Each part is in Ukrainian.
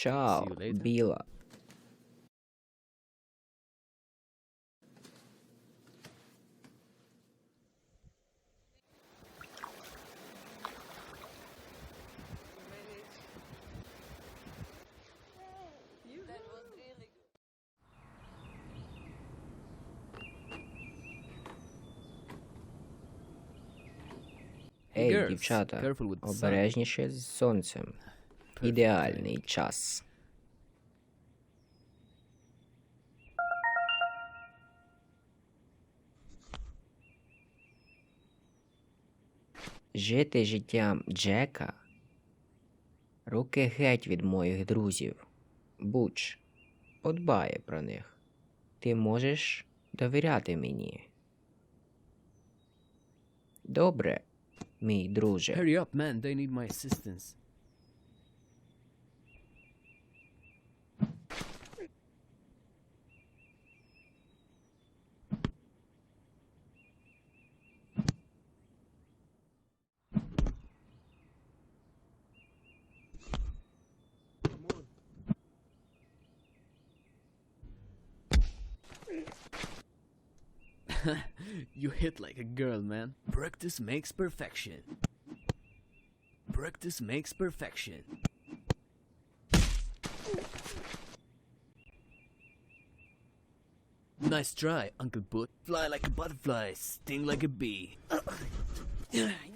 Ciao, Bila. Ей, Girls, дівчата, обережніше з сонцем. Ідеальний час. Жити життям Джека. Руки геть від моїх друзів. Буч подбає про них. Ти можеш довіряти мені. Добре, мій друже. Hurry up, man. They need my assistance. you hit like a girl, man. Practice makes perfection. Practice makes perfection. Nice try, Uncle Boot. Fly like a butterfly, sting like a bee.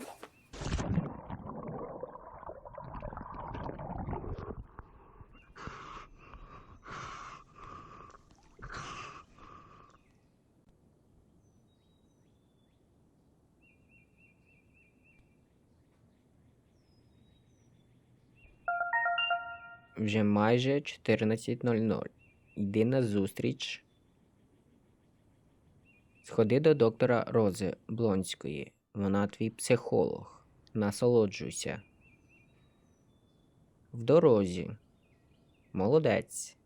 Вже майже 14.00. Йди на зустріч. Сходи до доктора Рози Блонської. Вона твій психолог. Насолоджуйся. В дорозі. Молодець.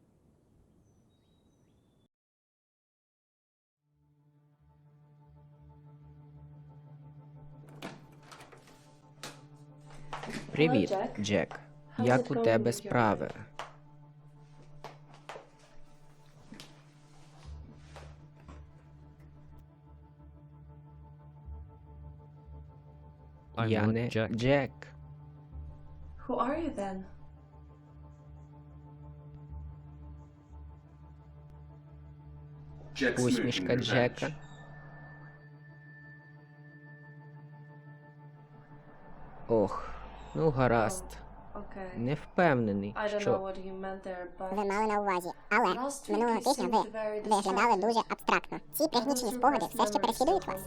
Привіт. Джек. Як у тебе справи? Я не Джек. Who are you then? Усмішка Джека. Ох, ну гаразд. Okay. Не впевнений, I don't know що Ви мали на увазі, але минулого тижня ви виглядали дуже абстрактно. Ці пригнічені спогади все ще переслідують вас.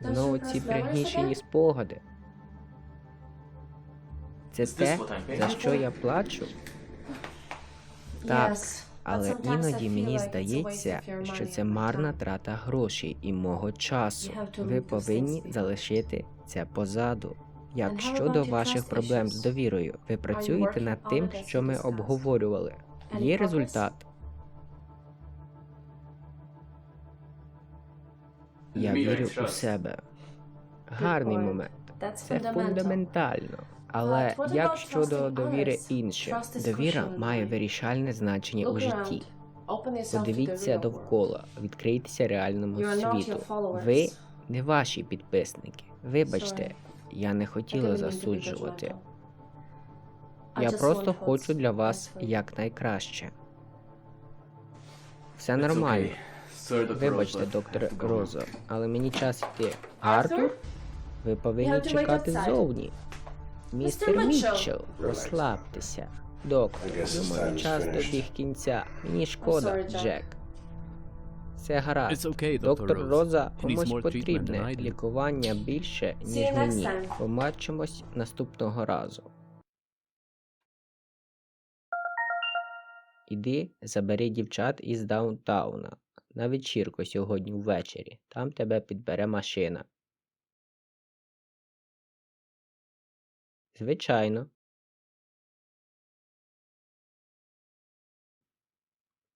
ну ці пригнічені спогади. Це те, за що я плачу? Так, але іноді мені здається, що це марна трата грошей і мого часу. Ви повинні залишити це позаду. Як щодо ваших проблем з довірою, ви працюєте над тим, що ми обговорювали. Є результат. Я вірю у себе. Гарний момент. Це фундаментально. Але як щодо довіри іншим? Довіра має вирішальне значення у житті. Подивіться довкола, відкрийтеся реальному світу. Ви не ваші підписники. Вибачте, я не хотіла засуджувати. Я просто хочу для вас якнайкраще. Все нормально. Вибачте, go. Розо, але мені час йти. Артур? Ви повинні чекати ззовні. Містер Mitchell. Мітчелл, розслабтеся. Доктор, думаю, час добіг кінця. Мені шкода. Джек. Все гаразд. Okay, Доктор Роза комусь потрібне лікування більше, ніж мені. Побачимось наступного разу. Іди, забери дівчат із даунтауна. на вечірку сьогодні ввечері. Там тебе підбере машина. Звичайно.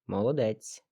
Молодець.